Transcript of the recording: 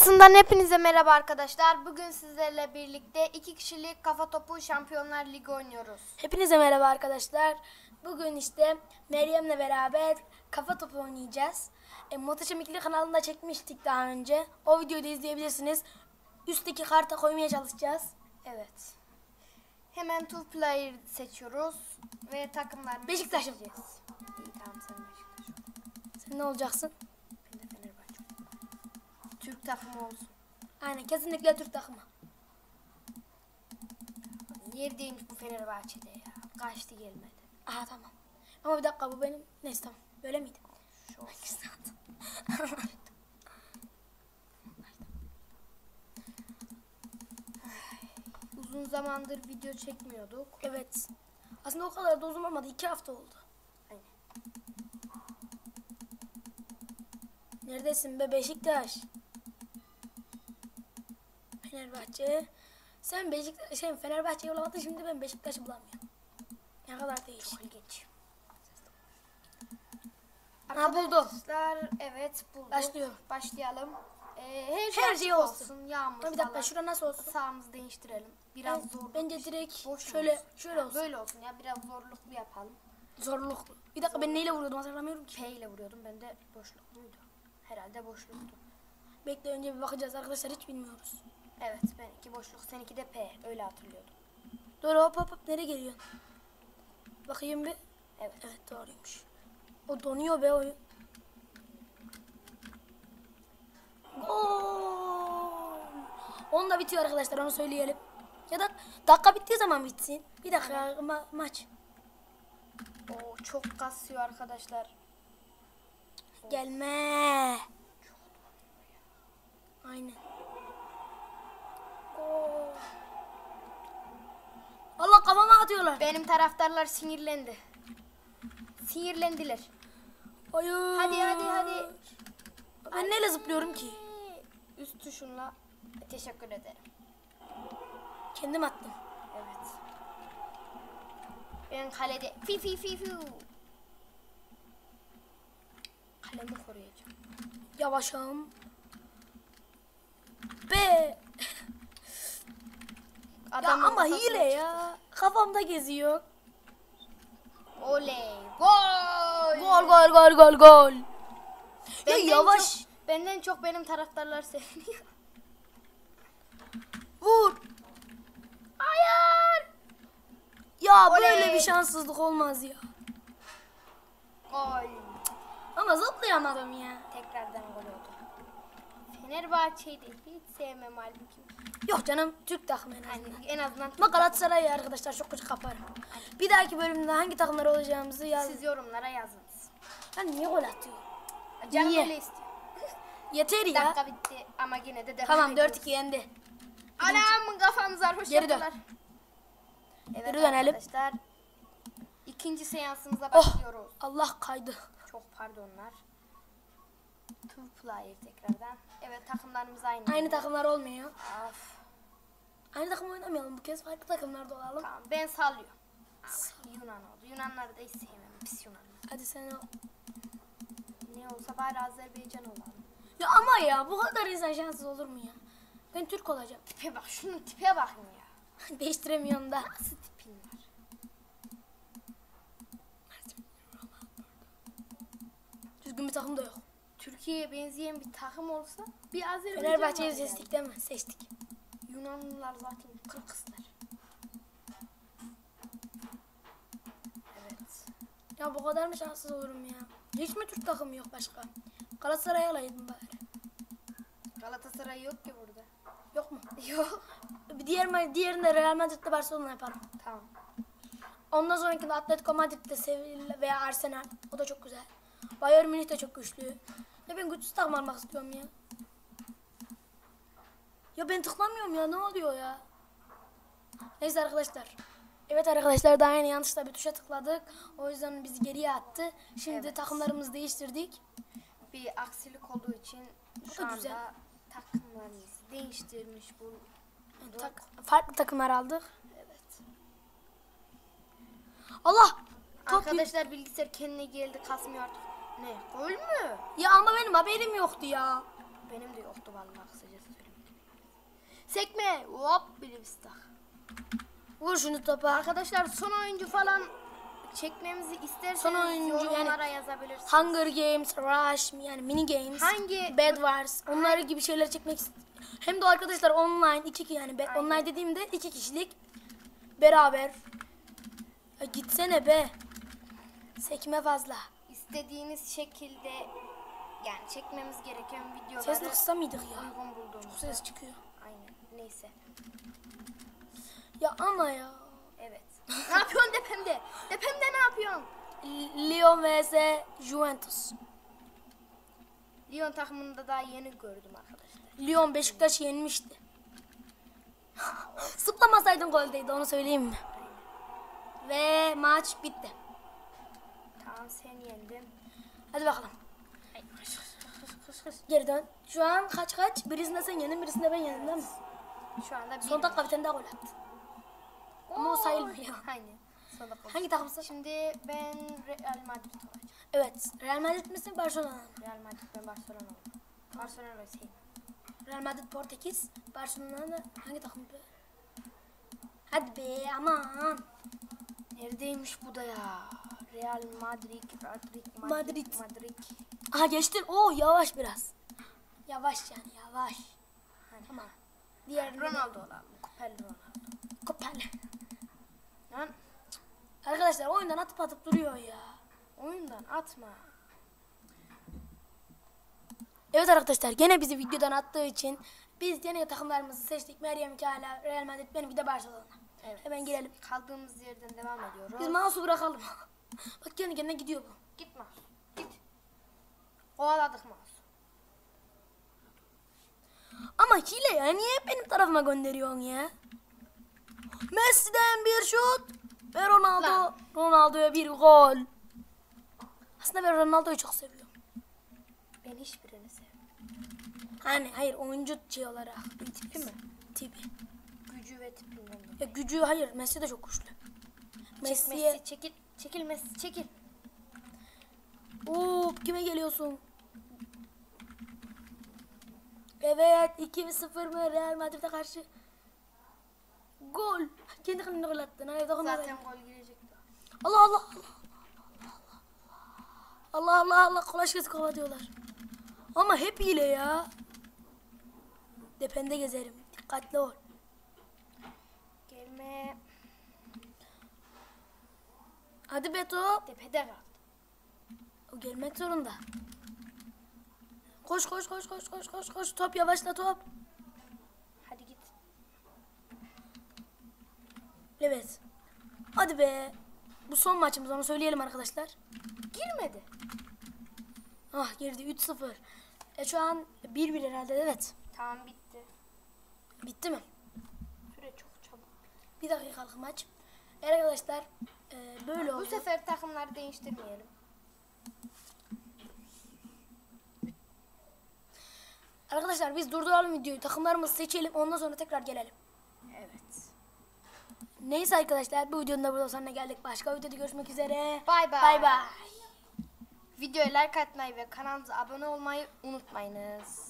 Dünyası'ndan hepinize merhaba arkadaşlar. Bugün sizlerle birlikte iki kişilik kafa topu Şampiyonlar Ligi oynuyoruz. Hepinize merhaba arkadaşlar. Bugün işte Meryem'le beraber kafa topu oynayacağız. E, Muhteşem İkili kanalında çekmiştik daha önce. O videoyu da izleyebilirsiniz. Üstteki karta koymaya çalışacağız. Evet. Hemen two player seçiyoruz ve takımlarımızı Beşiktaş'ım. seçeceğiz. İyi tamam sen Beşiktaş. Sen ne olacaksın? Türk takımı olsun. Aynen kesinlikle Türk takımı. Neredeymiş bu Fenerbahçe'de ya? Kaçtı gelmedi. Aha tamam. Ama bir dakika bu benim. Neyse tamam. Böyle miydi? Şu. Uzun zamandır video çekmiyorduk. evet. Aslında o kadar da uzun olmadı. iki hafta oldu. Aynen. Neredesin be Beşiktaş? Fenerbahçe. Sen Beşiktaş, şey Fenerbahçe'yi bulamadın şimdi ben Beşiktaş'ı bulamıyorum. Ne kadar değişik. Çok ilginç. Ha, buldum. Arkadaşlar evet bulduk. Başlıyorum. Başlayalım. Ee, her, Her şey, şey olsun. olsun. Yağmur bir dakika falan. şura nasıl olsun? Sağımızı değiştirelim. Biraz Ben- zor. bence direkt Boş şöyle olsun. şöyle olsun. Böyle olsun ya biraz zorluklu yapalım. Zorluklu. Bir dakika ben neyle vuruyordum hatırlamıyorum ki. P ile vuruyordum ben de boşlukluydu. Herhalde boşluktu. Bekle önce bir bakacağız arkadaşlar hiç bilmiyoruz. Evet benimki boşluk seninki de P öyle hatırlıyordum. Dur hop hop hop nereye geliyor? Bakayım bir. Evet. Evet doğruymuş. O donuyor be oyun. Gol. Onunla bitiyor arkadaşlar onu söyleyelim. Ya da dakika bittiği zaman bitsin. Bir dakika ma- maç. Oo çok kasıyor arkadaşlar. Gelme. Aynen. Allah kafama atıyorlar. Benim taraftarlar sinirlendi. Sinirlendiler. Hayır. Hadi hadi hadi. Ben neyle zıplıyorum ki? Üst tuşunla teşekkür ederim. Kendim attım. Evet. Ben kalede fi fi fi fi. Kalemi koruyacağım. Yavaşım. Be. Ya Adamın ama hile ya. Kafamda geziyor. Oley. Gol. Gol gol gol gol gol. Ya yavaş. Çok, benden çok benim taraftarlar seviniyor. Vur. Hayır. Ya Oley. böyle bir şanssızlık olmaz ya. Gol. Ama zıplayamadım ya. Tekrardan gol oldu. Fenerbahçe'yi de hiç sevmem halbuki. Yok canım Türk takımı en azından. Yani en azından Ama Galatasaray'ı arkadaşlar çok kötü kaparım. Bir dahaki bölümde hangi takımlar olacağımızı yaz. siz yorumlara yazınız. Ben niye gol atıyor? Canım Niye? öyle istiyor. Yeter ya. Dakika bitti ama yine de devam Tamam ediyoruz. 4-2 yendi. Anam kafamız var hoş Geri dön. yaptılar. Evet Geri dönelim. arkadaşlar. İkinci seansımıza Oh başlıyoruz. Allah kaydı. Çok pardonlar. Two player tekrardan. Evet takımlarımız aynı. Aynı takımlar olmuyor. Of. Aynı takım oynamayalım bu kez farklı takımlarda olalım. Tamam ben sallıyorum. Ama Yunan oldu. Yunanları da hiç sevmem. Pis Yunanlar. Hadi sen o. Ne olsa bari Azerbaycan olalım. Ya ama ya bu kadar insan şanssız olur mu ya? Ben Türk olacağım. Tipe bak şunun tipe bakın ya. Değiştiremiyorum da. Nasıl tipin var? Düzgün bir takım da yok. Türkiye'ye benzeyen bir takım olsa bir Azerbaycan Fenerbahçe'yi var yani. seçtik değil mi? Seçtik. Yunanlılar zaten Kırgızlar. Evet. Ya bu kadar mı şanssız olurum ya? Hiç mi Türk takımı yok başka? Galatasaray alaydım bari. Galatasaray yok ki burada. Yok mu? Yok. Bir diğer diğerinde Real Madrid'de Barcelona yaparım. Tamam. Ondan sonrakinde Atletico Madrid'de Sevilla veya Arsenal. O da çok güzel. Bayern Münih de çok güçlü. Ya ben güçsüz takım almak istiyorum ya. Ya ben tıklamıyorum ya ne oluyor ya? Neyse arkadaşlar. Evet arkadaşlar daha yeni yanlışla bir tuşa tıkladık. O yüzden bizi geriye attı. Şimdi Evet. takımlarımızı değiştirdik. Bir aksilik olduğu için Bu şu da anda güzel. takımlarımızı değiştirmiş bu. Tak, farklı takımlar aldık. Evet. Allah! Arkadaşlar bilgisayar kendine geldi kasmıyor artık. Ne? Gol mü? Ya ama benim haberim yoktu ya. Benim de yoktu vallahi kısacası söylemek. Sekme. Hop bir bistak. Vur şunu topa. Arkadaşlar son oyuncu falan çekmemizi isterseniz Son oyuncu yani- yorumlara yazabilirsiniz. Hunger Games, Rush yani mini games, Hangi- Bed Wars onları gibi şeyler çekmek hem de arkadaşlar online iki ki yani be- Aynen. online dediğimde iki kişilik beraber. Ya gitsene be. Sekme fazla. İstediğiniz şekilde yani çekmemiz gereken videoları Sesli kısa mıydık ya? uygun bulduğumuz. Ses çıkıyor. Aynen. Neyse. Ya ama ya. Evet. ne yapıyorsun depemde? Depemde ne yapıyorsun? Lyon vs Juventus. Lyon takımında daha yeni gördüm arkadaşlar. Lyon Beşiktaş yenmişti. Zıplamasaydın goldeydi onu söyleyeyim mi? Ve maç bitti. Tamam sen yendin. Hadi bakalım. Geri dön. Şu an kaç kaç? Birisinde sen yendin, birisinde ben yendim değil mi? Şu anda bir. Son dakika bir tane daha gol attı. Ama o sayılmıyor. Aynen. Son dakika. Hangi takımsın? Şimdi ben Real Madrid olacağım. Evet. Real Madrid misin Barcelona mı? Real Madrid ben Barcelona oldum. Barcelona sevdim. Real Madrid Portekiz. Barcelona da hangi takım? Hadi be aman. Neredeymiş bu da ya? Real Madrid, Madrid, Madrid, Madrid. Madrid. Aha geçtin. Oo yavaş biraz. Yavaş yani yavaş. Hani. Tamam. Diğer Ronaldo olalım. Kupeli Ronaldo. Kopel. Lan Arkadaşlar oyundan atıp atıp duruyor ya. oyundan atma. Evet arkadaşlar gene bizi videodan attığı için biz gene takımlarımızı seçtik. Meryem hala Real Madrid benim bir de Barcelona. Evet. Hemen girelim. Kaldığımız yerden devam ediyoruz. Biz mouse'u bırakalım. Bak kendi kendine gidiyor bu. Git mouse. Git. Kovaladık mouse. Ama hile ya niye hep benim tarafıma gönderiyorsun ya? Messi'den bir şut ve Ronaldo. Ronaldo'ya bir gol. Aslında ben Ronaldo'yu çok seviyorum. Ben hiçbirini sevmiyorum. Hani hayır oyuncu şey olarak. Tipi mi? Tipi. Gücü ve tipinden. Ya gücü hayır Messi de çok güçlü. Messi, Messi'ye çekil. Çekil Messi çekil. Oo kime geliyorsun? Evet 2-0 mı Real Madrid'e karşı? Gol. Kendi kendine gol attın. Hayır. Zaten gol girecekti. Allah Allah Allah. Allah Allah Allah kulaç gözü kova diyorlar. Ama hep hile ya. Depende gezerim. Dikkatli ol. Gelme. Hadi Beto. Tepede kaldı. O gelmek zorunda. Koş koş koş koş koş koş koş. Top yavaşla top. Hadi git. Evet. Hadi be. Bu son maçımız onu söyleyelim arkadaşlar. Girmedi. Ah girdi 3-0. E şu an 1-1 herhalde evet. Tamam bitti. Bitti mi? Süre çok çabuk. Bir dakikalık maç. Evet arkadaşlar e, böyle Bu oldu. sefer takımları değiştirmeyelim. Arkadaşlar biz durduralım videoyu. Takımlarımızı seçelim. Ondan sonra tekrar gelelim. Evet. Neyse arkadaşlar bu videonun da burada sonuna geldik. Başka videoda görüşmek üzere. Bay bay. Bay bay. Videoya like atmayı ve kanalımıza abone olmayı unutmayınız.